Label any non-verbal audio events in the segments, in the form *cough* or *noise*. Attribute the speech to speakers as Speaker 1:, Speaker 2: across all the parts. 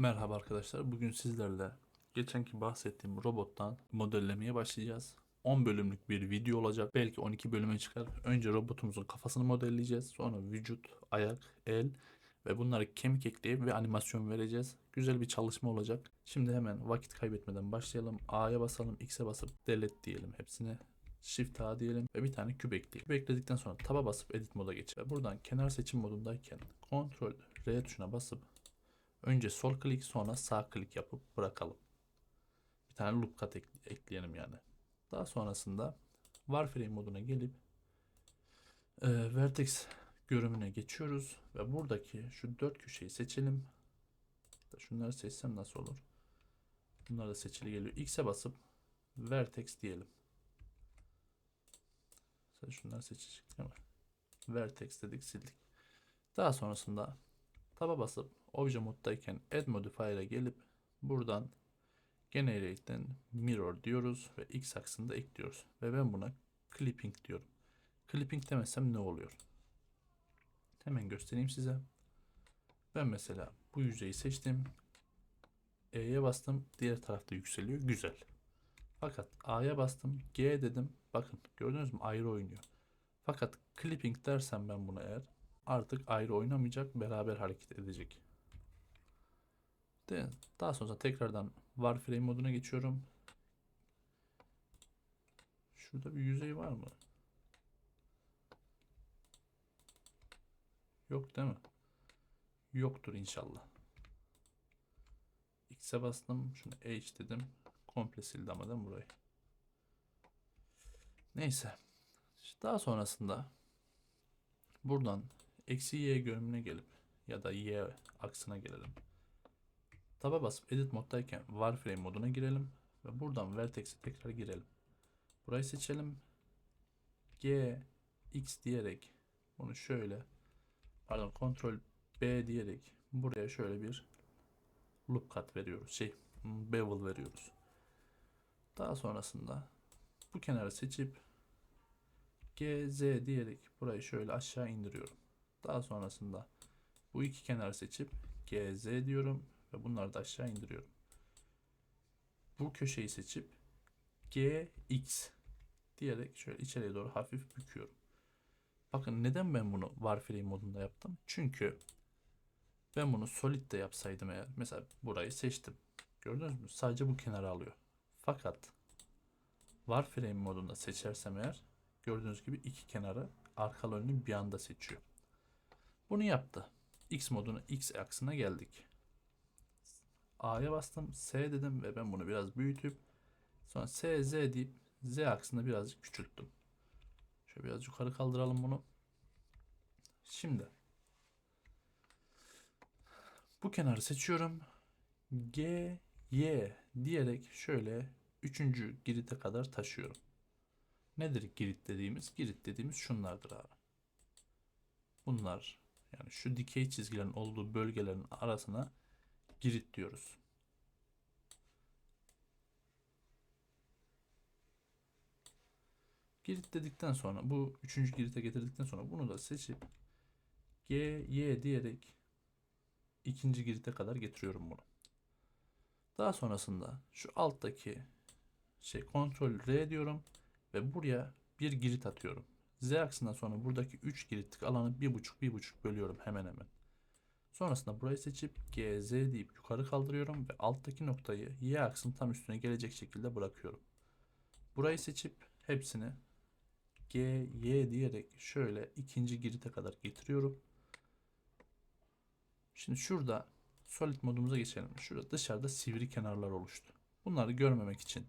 Speaker 1: Merhaba arkadaşlar. Bugün sizlerle geçenki bahsettiğim robottan modellemeye başlayacağız. 10 bölümlük bir video olacak. Belki 12 bölüme çıkar. Önce robotumuzun kafasını modelleyeceğiz. Sonra vücut, ayak, el ve bunları kemik ekleyip ve animasyon vereceğiz. Güzel bir çalışma olacak. Şimdi hemen vakit kaybetmeden başlayalım. A'ya basalım, X'e basıp delete diyelim hepsini. Shift A diyelim ve bir tane küp ekleyelim. Küp ekledikten sonra taba basıp edit moda geçelim. Ve buradan kenar seçim modundayken Ctrl R tuşuna basıp Önce sol klik sonra sağ klik yapıp bırakalım. Bir tane loop cut ek- ekleyelim yani. Daha sonrasında Warframe moduna gelip e, Vertex görünümüne geçiyoruz ve buradaki şu dört köşeyi seçelim. Şunları seçsem nasıl olur? Bunlar da seçili geliyor. X'e basıp Vertex diyelim. Mesela şunları seçecek değil mi? Vertex dedik sildik. Daha sonrasında Taba basıp obje moddayken add modifier'a gelip buradan generate'den mirror diyoruz ve x aksında ekliyoruz. Ve ben buna clipping diyorum. Clipping demesem ne oluyor? Hemen göstereyim size. Ben mesela bu yüzeyi seçtim. E'ye bastım. Diğer tarafta yükseliyor. Güzel. Fakat A'ya bastım. G dedim. Bakın gördünüz mü? Ayrı oynuyor. Fakat clipping dersem ben buna eğer artık ayrı oynamayacak, beraber hareket edecek. De, daha sonra tekrardan Warframe moduna geçiyorum. Şurada bir yüzey var mı? Yok değil mi? Yoktur inşallah. X'e bastım. Şunu H dedim. Komple sildi ama değil mi burayı? Neyse. Daha sonrasında buradan eksi y görünümüne gelip ya da y aksına gelelim. Taba basıp edit moddayken Warframe moduna girelim ve buradan Vertex'e tekrar girelim. Burayı seçelim. G, X diyerek bunu şöyle pardon Ctrl B diyerek buraya şöyle bir loop cut veriyoruz. Şey bevel veriyoruz. Daha sonrasında bu kenarı seçip G, Z diyerek burayı şöyle aşağı indiriyorum. Daha sonrasında bu iki kenarı seçip GZ diyorum ve bunları da aşağı indiriyorum. Bu köşeyi seçip GX diyerek şöyle içeriye doğru hafif büküyorum. Bakın neden ben bunu Warframe modunda yaptım? Çünkü ben bunu Solid'de yapsaydım eğer mesela burayı seçtim. Gördünüz mü? Sadece bu kenarı alıyor. Fakat Warframe modunda seçersem eğer gördüğünüz gibi iki kenarı arkalı önlü bir anda seçiyor. Bunu yaptı. X modunu X aksına geldik. A'ya bastım. S dedim ve ben bunu biraz büyütüp sonra S, Z deyip Z aksını birazcık küçülttüm. Şöyle biraz yukarı kaldıralım bunu. Şimdi bu kenarı seçiyorum. G, Y diyerek şöyle üçüncü girite kadar taşıyorum. Nedir girit dediğimiz? Girit dediğimiz şunlardır abi. Bunlar yani şu dikey çizgilerin olduğu bölgelerin arasına girit diyoruz. Girit dedikten sonra bu üçüncü girite getirdikten sonra bunu da seçip G, Y diyerek ikinci girite kadar getiriyorum bunu. Daha sonrasında şu alttaki şey kontrol R diyorum ve buraya bir girit atıyorum. Z aksından sonra buradaki 3 giritlik alanı 1.5 1.5 bölüyorum hemen hemen. Sonrasında burayı seçip GZ deyip yukarı kaldırıyorum ve alttaki noktayı Y aksının tam üstüne gelecek şekilde bırakıyorum. Burayı seçip hepsini G, Y diyerek şöyle ikinci girite kadar getiriyorum. Şimdi şurada Solid modumuza geçelim. Şurada dışarıda sivri kenarlar oluştu. Bunları görmemek için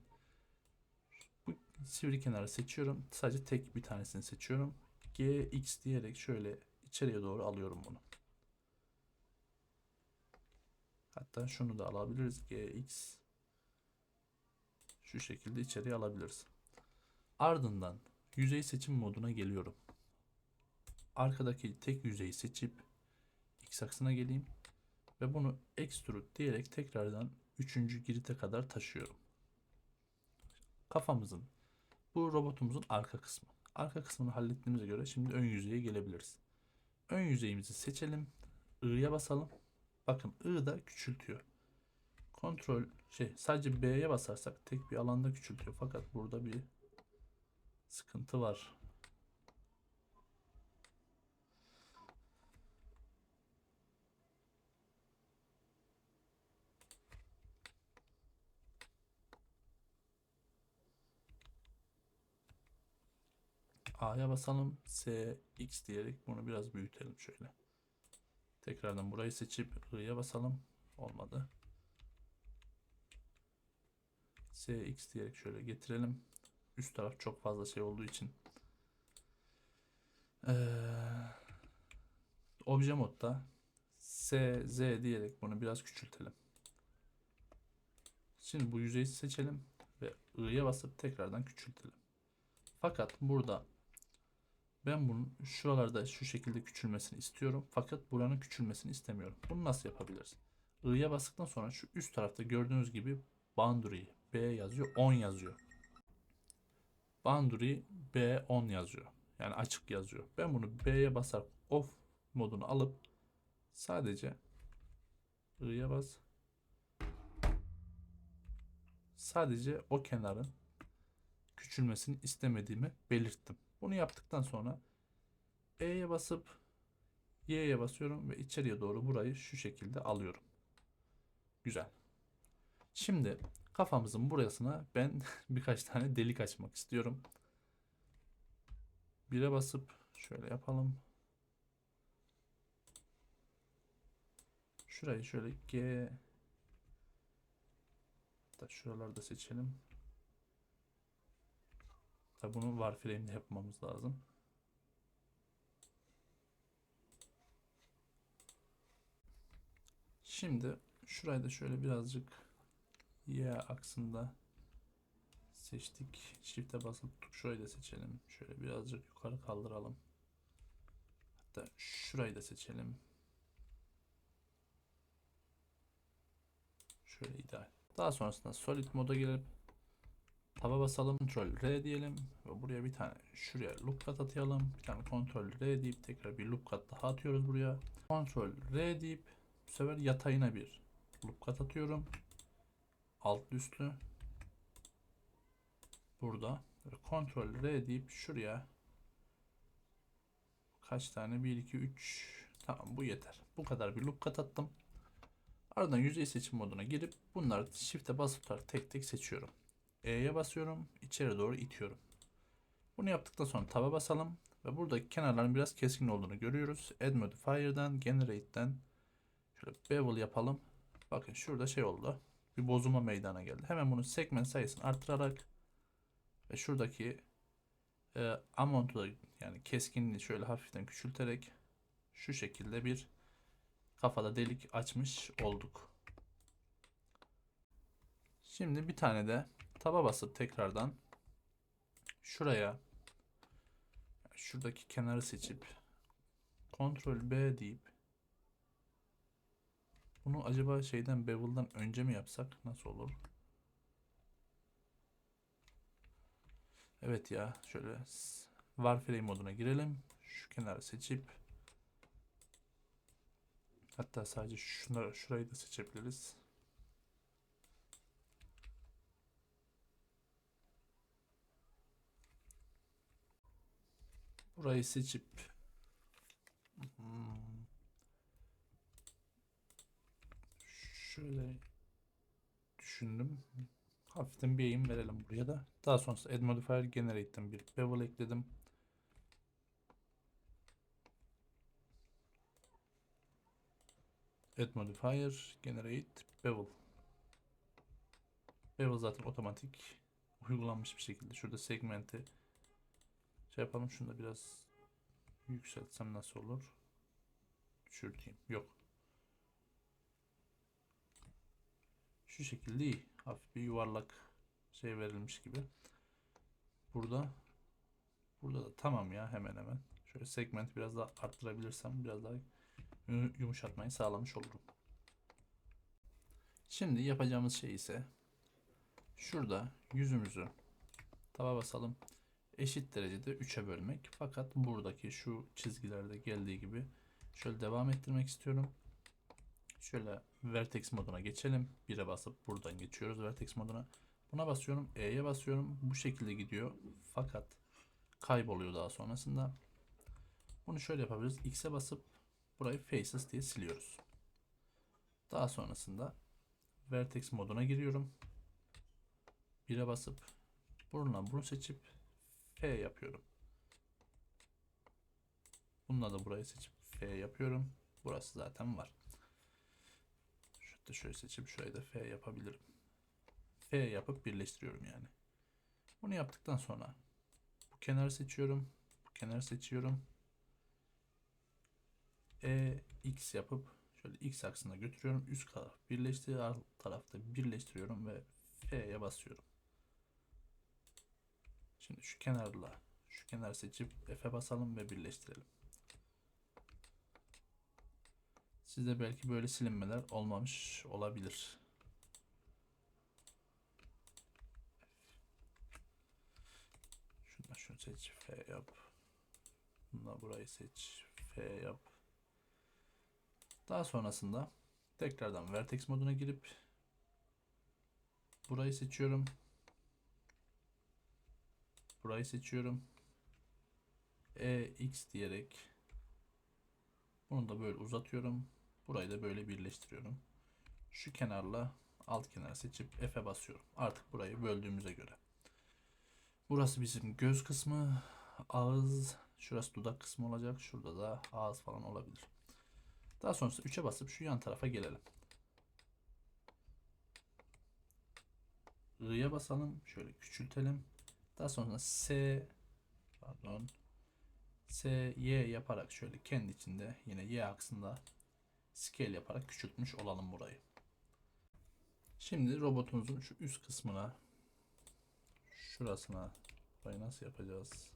Speaker 1: bu sivri kenarı seçiyorum. Sadece tek bir tanesini seçiyorum. GX diyerek şöyle içeriye doğru alıyorum bunu. Hatta şunu da alabiliriz. GX şu şekilde içeriye alabiliriz. Ardından yüzey seçim moduna geliyorum. Arkadaki tek yüzeyi seçip X aksına geleyim ve bunu extrude diyerek tekrardan 3. girite kadar taşıyorum kafamızın bu robotumuzun arka kısmı. Arka kısmını hallettiğimize göre şimdi ön yüzeye gelebiliriz. Ön yüzeyimizi seçelim. I'ya basalım. Bakın I da küçültüyor. Kontrol şey sadece B'ye basarsak tek bir alanda küçültüyor. Fakat burada bir sıkıntı var. A'ya basalım. S, X diyerek bunu biraz büyütelim şöyle. Tekrardan burayı seçip I'ya basalım. Olmadı. S, X diyerek şöyle getirelim. Üst taraf çok fazla şey olduğu için. Ee, obje modda S, Z diyerek bunu biraz küçültelim. Şimdi bu yüzeyi seçelim ve I'ya basıp tekrardan küçültelim. Fakat burada ben bunun şuralarda şu şekilde küçülmesini istiyorum. Fakat buranın küçülmesini istemiyorum. Bunu nasıl yapabiliriz? I'ya bastıktan sonra şu üst tarafta gördüğünüz gibi boundary B yazıyor 10 yazıyor. Boundary B 10 yazıyor. Yani açık yazıyor. Ben bunu B'ye basar off modunu alıp sadece I'ya bas. Sadece o kenarın küçülmesini istemediğimi belirttim. Bunu yaptıktan sonra E'ye basıp Y'ye basıyorum ve içeriye doğru burayı şu şekilde alıyorum. Güzel. Şimdi kafamızın burasına ben *laughs* birkaç tane delik açmak istiyorum. Bire basıp şöyle yapalım. Şurayı şöyle G da şuralarda seçelim. Tabi bunu Warframe'de yapmamız lazım. Şimdi şurayı da şöyle birazcık Y aksında seçtik. Shift'e basıp şurayı da seçelim. Şöyle birazcık yukarı kaldıralım. Hatta şurayı da seçelim. Şöyle ideal. Daha sonrasında solid moda gelip taba basalım. Ctrl R diyelim ve buraya bir tane şuraya loop kat atayalım. Bir tane Ctrl R deyip tekrar bir loop kat daha atıyoruz buraya. Ctrl R deyip bu sefer yatayına bir loop kat atıyorum. Alt üstlü. Burada. Ctrl R deyip şuraya kaç tane? 1 2 3 Tamam bu yeter. Bu kadar bir loop kat attım. Ardından yüzey seçim moduna girip bunları shift'e basıp tek tek seçiyorum. E'ye basıyorum. içeri doğru itiyorum. Bunu yaptıktan sonra taba basalım. Ve buradaki kenarların biraz keskin olduğunu görüyoruz. Add Modifier'dan, Generate'den şöyle bevel yapalım. Bakın şurada şey oldu. Bir bozulma meydana geldi. Hemen bunu segment sayısını arttırarak ve şuradaki e, amount'u da yani keskinliği şöyle hafiften küçülterek şu şekilde bir kafada delik açmış olduk. Şimdi bir tane de taba basıp tekrardan şuraya şuradaki kenarı seçip Ctrl B deyip bunu acaba şeyden bevel'dan önce mi yapsak nasıl olur? Evet ya şöyle Warframe moduna girelim. Şu kenarı seçip hatta sadece şunları şurayı da seçebiliriz. Burayı seçip hmm, şöyle düşündüm. Hafiften bir eğim verelim buraya da. Daha sonrasında add modifier generate'den bir bevel ekledim. Add modifier generate bevel. Bevel zaten otomatik uygulanmış bir şekilde. Şurada segmenti şey yapalım. Şunu da biraz yükseltsem nasıl olur? Düşürteyim. Yok. Şu şekilde iyi. Hafif bir yuvarlak şey verilmiş gibi. Burada burada da tamam ya hemen hemen. Şöyle segment biraz daha arttırabilirsem biraz daha yumuşatmayı sağlamış olurum. Şimdi yapacağımız şey ise şurada yüzümüzü taba basalım. Eşit derecede 3'e bölmek. Fakat buradaki şu çizgilerde geldiği gibi şöyle devam ettirmek istiyorum. Şöyle vertex moduna geçelim. 1'e basıp buradan geçiyoruz vertex moduna. Buna basıyorum. E'ye basıyorum. Bu şekilde gidiyor. Fakat kayboluyor daha sonrasında. Bunu şöyle yapabiliriz. X'e basıp burayı faces diye siliyoruz. Daha sonrasında vertex moduna giriyorum. 1'e basıp buradan bunu seçip F yapıyorum. Bununla da burayı seçip F yapıyorum. Burası zaten var. Şurada şöyle seçip şurayı da F yapabilirim. F yapıp birleştiriyorum yani. Bunu yaptıktan sonra bu kenarı seçiyorum. Bu kenarı seçiyorum. E, X yapıp şöyle X aksına götürüyorum. Üst taraf birleştiriyor. Alt tarafta birleştiriyorum ve F'ye basıyorum. Şimdi şu kenarla şu kenar seçip F'e basalım ve birleştirelim. Sizde belki böyle silinmeler olmamış olabilir. Şunu şunu seç F yap. Bununla burayı seç F yap. Daha sonrasında tekrardan vertex moduna girip burayı seçiyorum. Burayı seçiyorum. E X diyerek bunu da böyle uzatıyorum. Burayı da böyle birleştiriyorum. Şu kenarla alt kenar seçip F'e basıyorum. Artık burayı böldüğümüze göre. Burası bizim göz kısmı. Ağız. Şurası dudak kısmı olacak. Şurada da ağız falan olabilir. Daha sonrasında 3'e basıp şu yan tarafa gelelim. I'ya basalım. Şöyle küçültelim. Daha sonra S pardon S Y yaparak şöyle kendi içinde yine Y aksında scale yaparak küçültmüş olalım burayı. Şimdi robotumuzun şu üst kısmına şurasına burayı nasıl yapacağız?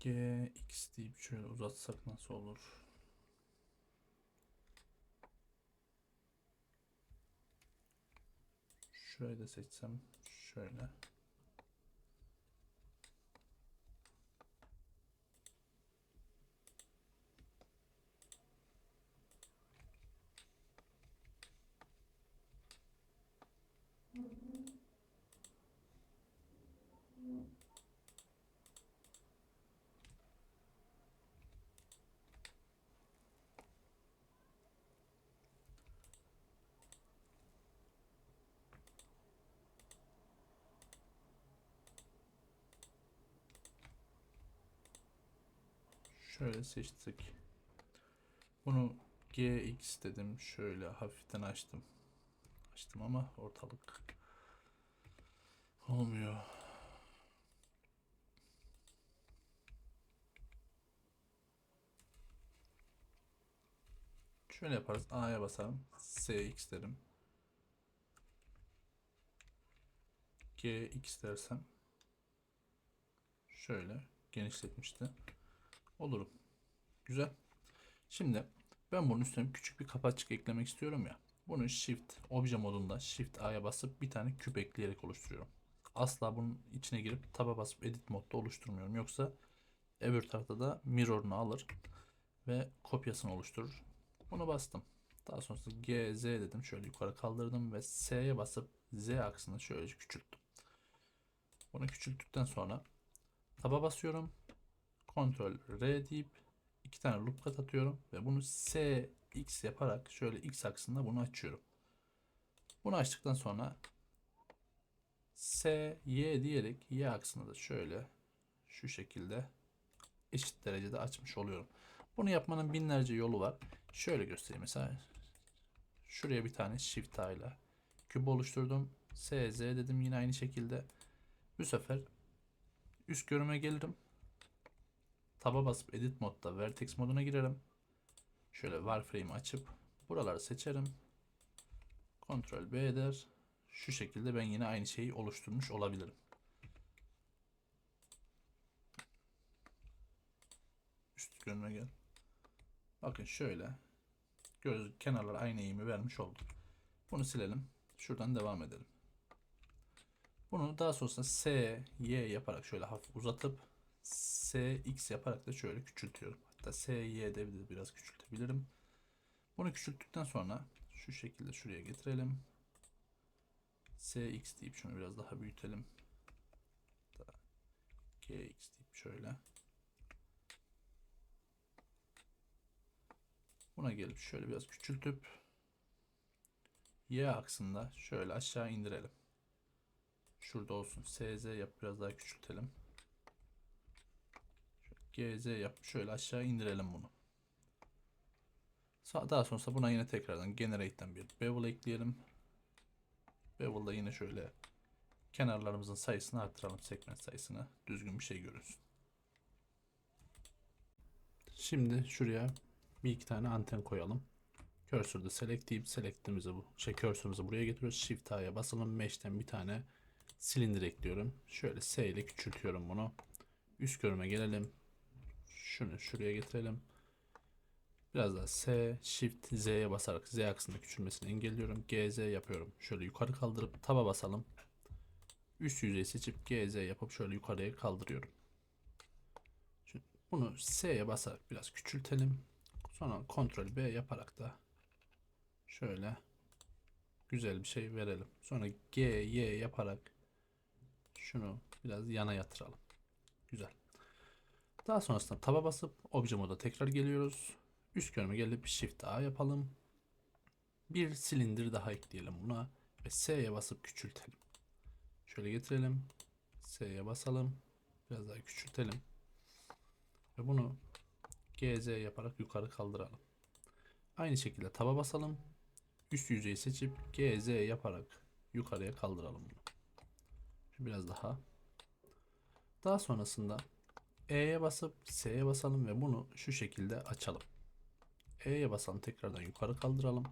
Speaker 1: G X deyip şöyle uzatsak nasıl olur? Şurayı da seçsem şöyle. Şöyle seçtik. Bunu GX dedim. Şöyle hafiften açtım. Açtım ama ortalık olmuyor. Şöyle yaparız. A'ya basarım. SX derim. GX dersem şöyle genişletmişti olurum. Güzel. Şimdi ben bunun üstüne küçük bir kapatçık eklemek istiyorum ya. Bunu Shift obje modunda Shift A'ya basıp bir tane küp ekleyerek oluşturuyorum. Asla bunun içine girip taba basıp edit modda oluşturmuyorum. Yoksa öbür tarafta da mirror'unu alır ve kopyasını oluşturur. Bunu bastım. Daha sonrasında G, Z dedim. Şöyle yukarı kaldırdım ve S'ye basıp Z aksını şöyle küçülttüm. Bunu küçülttükten sonra taba basıyorum. Ctrl R deyip iki tane loop kat atıyorum ve bunu S X yaparak şöyle X aksında bunu açıyorum. Bunu açtıktan sonra S Y diyerek Y aksını da şöyle şu şekilde eşit derecede açmış oluyorum. Bunu yapmanın binlerce yolu var. Şöyle göstereyim mesela. Şuraya bir tane shift A ile küp oluşturdum. S Z dedim yine aynı şekilde. Bu sefer üst görüme gelirim. Taba basıp edit modda vertex moduna girerim. Şöyle wireframe açıp buraları seçerim. Ctrl B eder. Şu şekilde ben yine aynı şeyi oluşturmuş olabilirim. Üst görünme gel. Bakın şöyle. Göz kenarlar aynı eğimi vermiş oldu. Bunu silelim. Şuradan devam edelim. Bunu daha sonrasında S, Y yaparak şöyle hafif uzatıp SX yaparak da şöyle küçültüyorum. Hatta SY'de de biraz küçültebilirim. Bunu küçülttükten sonra şu şekilde şuraya getirelim. SX deyip şunu biraz daha büyütelim. Hatta GX deyip şöyle. Buna gelip şöyle biraz küçültüp Y aksında şöyle aşağı indirelim. Şurada olsun. SZ yap biraz daha küçültelim. GZ yap şöyle aşağı indirelim bunu. Daha sonrasında buna yine tekrardan generate'den bir bevel ekleyelim. Bevel'da yine şöyle kenarlarımızın sayısını arttıralım. Segment sayısını. Düzgün bir şey görünsün. Şimdi şuraya bir iki tane anten koyalım. Cursor'da select deyip select'imizi bu şey cursor'ımızı buraya getiriyoruz. Shift A'ya basalım. Mesh'ten bir tane silindir ekliyorum. Şöyle S ile küçültüyorum bunu. Üst görüme gelelim. Şunu şuraya getirelim. Biraz daha S, Shift, Z'ye basarak Z aksında küçülmesini engelliyorum. GZ yapıyorum. Şöyle yukarı kaldırıp taba basalım. Üst yüzeyi seçip GZ yapıp şöyle yukarıya kaldırıyorum. Şimdi bunu S'ye basarak biraz küçültelim. Sonra Ctrl B yaparak da şöyle güzel bir şey verelim. Sonra G, Y yaparak şunu biraz yana yatıralım. Güzel. Daha sonrasında taba basıp obje moda tekrar geliyoruz. Üst görme gelip Shift A yapalım. Bir silindir daha ekleyelim buna ve S'ye basıp küçültelim. Şöyle getirelim. S'ye basalım. Biraz daha küçültelim. Ve bunu GZ yaparak yukarı kaldıralım. Aynı şekilde taba basalım. Üst yüzeyi seçip GZ yaparak yukarıya kaldıralım bunu. Biraz daha. Daha sonrasında E'ye basıp S'ye basalım ve bunu şu şekilde açalım. E'ye basalım tekrardan yukarı kaldıralım.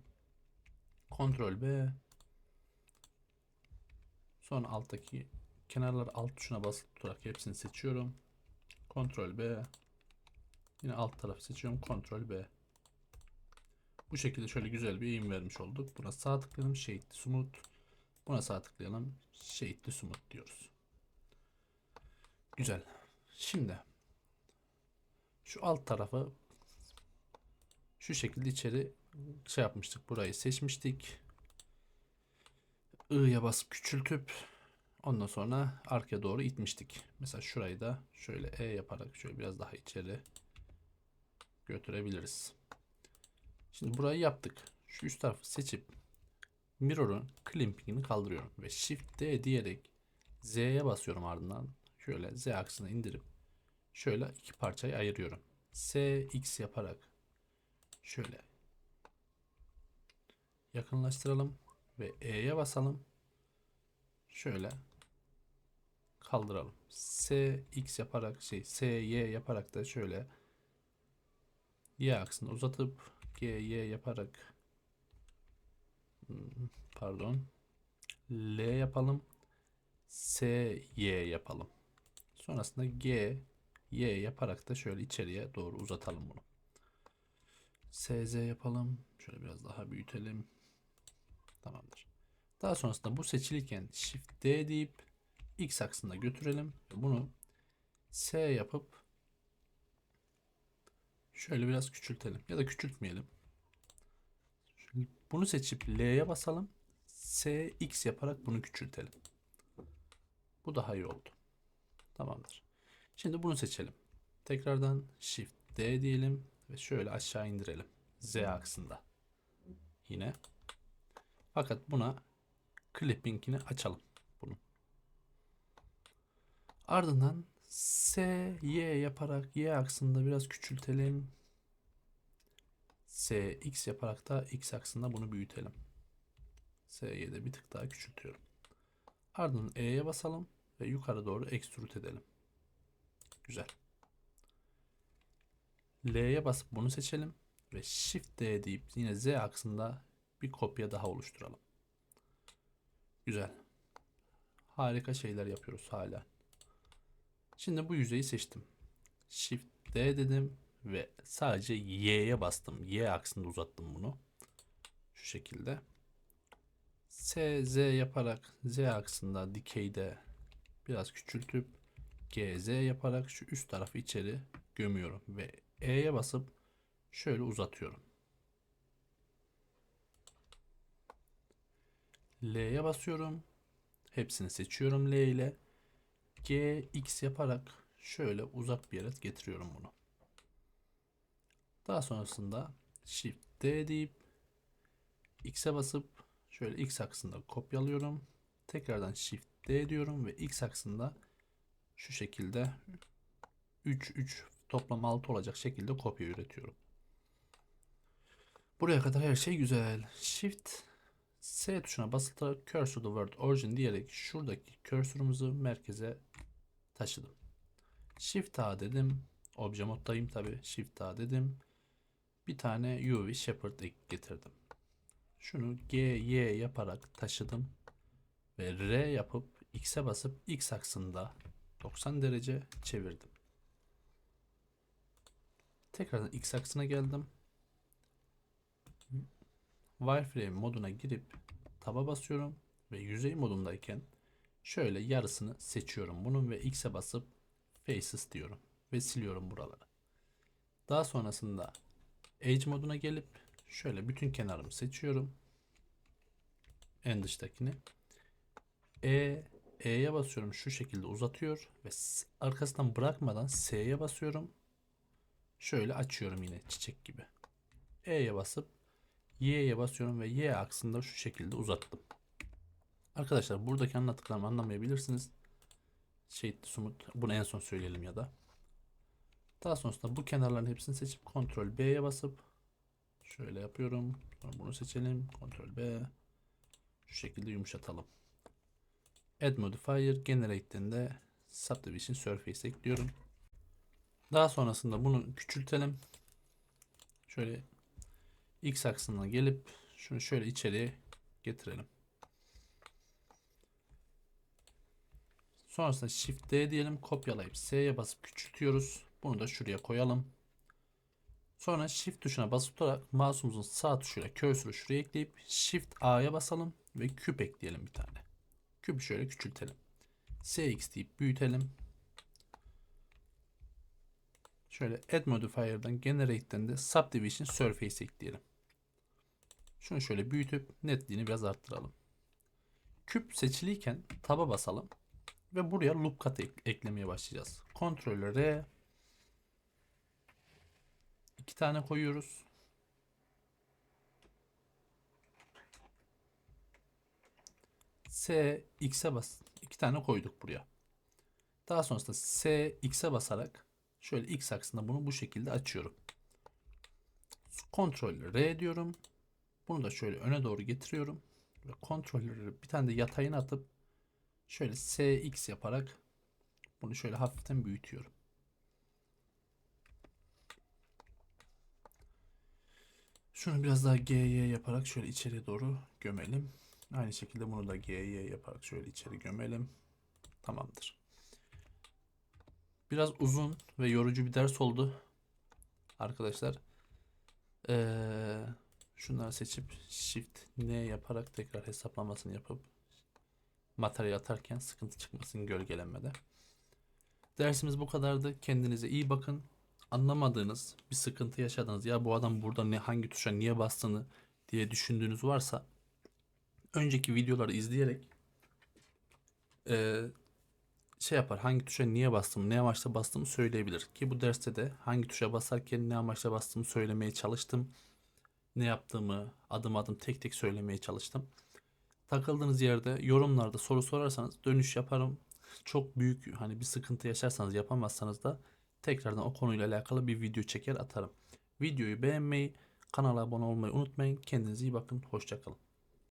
Speaker 1: Ctrl B. Sonra alttaki kenarlar alt tuşuna basıp tutarak hepsini seçiyorum. Ctrl B. Yine alt tarafı seçiyorum. Ctrl B. Bu şekilde şöyle güzel bir eğim vermiş olduk. Buna sağ tıklayalım. Shade to Smooth. Buna sağ tıklayalım. Shade to Smooth diyoruz. Güzel. Şimdi şu alt tarafı şu şekilde içeri şey yapmıştık. Burayı seçmiştik. I'ya basıp küçültüp ondan sonra arkaya doğru itmiştik. Mesela şurayı da şöyle E yaparak şöyle biraz daha içeri götürebiliriz. Şimdi burayı yaptık. Şu üst tarafı seçip mirror'un clamping'ini kaldırıyorum ve shift D diyerek Z'ye basıyorum ardından şöyle Z aksına indirip şöyle iki parçayı ayırıyorum. S X yaparak şöyle yakınlaştıralım ve E'ye basalım. Şöyle kaldıralım. S X yaparak şey S Y yaparak da şöyle Y aksını uzatıp G yaparak hmm, pardon L yapalım. S Y yapalım. Sonrasında G Y yaparak da şöyle içeriye doğru uzatalım bunu. SZ yapalım. Şöyle biraz daha büyütelim. Tamamdır. Daha sonrasında bu seçilirken Shift D deyip X aksında götürelim. Bunu S yapıp şöyle biraz küçültelim. Ya da küçültmeyelim. Bunu seçip L'ye basalım. S X yaparak bunu küçültelim. Bu daha iyi oldu. Tamamdır. Şimdi bunu seçelim. Tekrardan Shift D diyelim ve şöyle aşağı indirelim. Z aksında. Yine. Fakat buna clipping'ini açalım. Bunu. Ardından S, Y yaparak Y aksında biraz küçültelim. S, X yaparak da X aksında bunu büyütelim. S'ye de bir tık daha küçültüyorum. Ardından E'ye basalım ve yukarı doğru extrude edelim. Güzel. L'ye basıp bunu seçelim ve Shift D deyip yine Z aksında bir kopya daha oluşturalım. Güzel. Harika şeyler yapıyoruz hala. Şimdi bu yüzeyi seçtim. Shift D dedim ve sadece Y'ye bastım. Y aksında uzattım bunu. Şu şekilde. S, Z yaparak Z aksında dikeyde biraz küçültüp GZ yaparak şu üst tarafı içeri gömüyorum ve E'ye basıp şöyle uzatıyorum. L'ye basıyorum. Hepsini seçiyorum L ile. G, X yaparak şöyle uzak bir yere getiriyorum bunu. Daha sonrasında Shift D deyip X'e basıp şöyle X aksında kopyalıyorum. Tekrardan Shift D diyorum ve X aksında şu şekilde 3 3 toplam 6 olacak şekilde kopya üretiyorum. Buraya kadar her şey güzel. Shift S tuşuna basılarak Cursor to Word Origin diyerek şuradaki cursor'umuzu merkeze taşıdım. Shift A dedim. Obje moddayım tabi. Shift A dedim. Bir tane UV Shepherd getirdim. Şunu G, Y yaparak taşıdım. Ve R yapıp X'e basıp X aksında 90 derece çevirdim. Tekrardan X aksına geldim. Wireframe moduna girip taba basıyorum ve yüzey modundayken şöyle yarısını seçiyorum bunun ve X'e basıp Faces diyorum ve siliyorum buraları. Daha sonrasında Edge moduna gelip şöyle bütün kenarımı seçiyorum. En dıştakini. E, E'ye basıyorum şu şekilde uzatıyor ve arkasından bırakmadan S'ye basıyorum. Şöyle açıyorum yine çiçek gibi. E'ye basıp Y'ye basıyorum ve Y aksında şu şekilde uzattım. Arkadaşlar buradaki anlattıklarımı anlamayabilirsiniz. Şey sumut bunu en son söyleyelim ya da. Daha sonrasında bu kenarların hepsini seçip Ctrl B'ye basıp şöyle yapıyorum. Sonra bunu seçelim. Ctrl B. Şu şekilde yumuşatalım. Add Modifier Generate'den de Subdivision Surface ekliyorum. Daha sonrasında bunu küçültelim. Şöyle X aksına gelip şunu şöyle içeriye getirelim. Sonrasında Shift D diyelim. Kopyalayıp S'ye basıp küçültüyoruz. Bunu da şuraya koyalım. Sonra Shift tuşuna basıp tutarak mouse'umuzun sağ tuşuyla cursor'ı şuraya ekleyip Shift A'ya basalım ve küp ekleyelim bir tane. Küpü şöyle küçültelim. CX deyip büyütelim. Şöyle Add Modifier'dan Generate'den de Subdivision Surface ekleyelim. Şunu şöyle büyütüp netliğini biraz arttıralım. Küp seçiliyken taba basalım ve buraya loop kat ek eklemeye başlayacağız. Ctrl R iki tane koyuyoruz. S X'e bas. iki tane koyduk buraya. Daha sonrasında S X'e basarak şöyle X aksında bunu bu şekilde açıyorum. Ctrl R diyorum. Bunu da şöyle öne doğru getiriyorum. Ve kontrolleri bir tane de yatayına atıp şöyle SX yaparak bunu şöyle hafiften büyütüyorum. Şunu biraz daha GY yaparak şöyle içeri doğru gömelim. Aynı şekilde bunu da GY yaparak şöyle içeri gömelim. Tamamdır. Biraz uzun ve yorucu bir ders oldu. Arkadaşlar. Ee, şunları seçip Shift N yaparak tekrar hesaplamasını yapıp materyal atarken sıkıntı çıkmasın gölgelenmede. Dersimiz bu kadardı. Kendinize iyi bakın. Anlamadığınız bir sıkıntı yaşadınız ya bu adam burada ne hangi tuşa niye bastığını diye düşündüğünüz varsa önceki videoları izleyerek e, şey yapar hangi tuşa niye bastım ne amaçla bastığımı söyleyebilir ki bu derste de hangi tuşa basarken ne amaçla bastığımı söylemeye çalıştım ne yaptığımı adım adım tek tek söylemeye çalıştım. Takıldığınız yerde yorumlarda soru sorarsanız dönüş yaparım. Çok büyük hani bir sıkıntı yaşarsanız yapamazsanız da tekrardan o konuyla alakalı bir video çeker atarım. Videoyu beğenmeyi, kanala abone olmayı unutmayın. Kendinize iyi bakın. Hoşçakalın.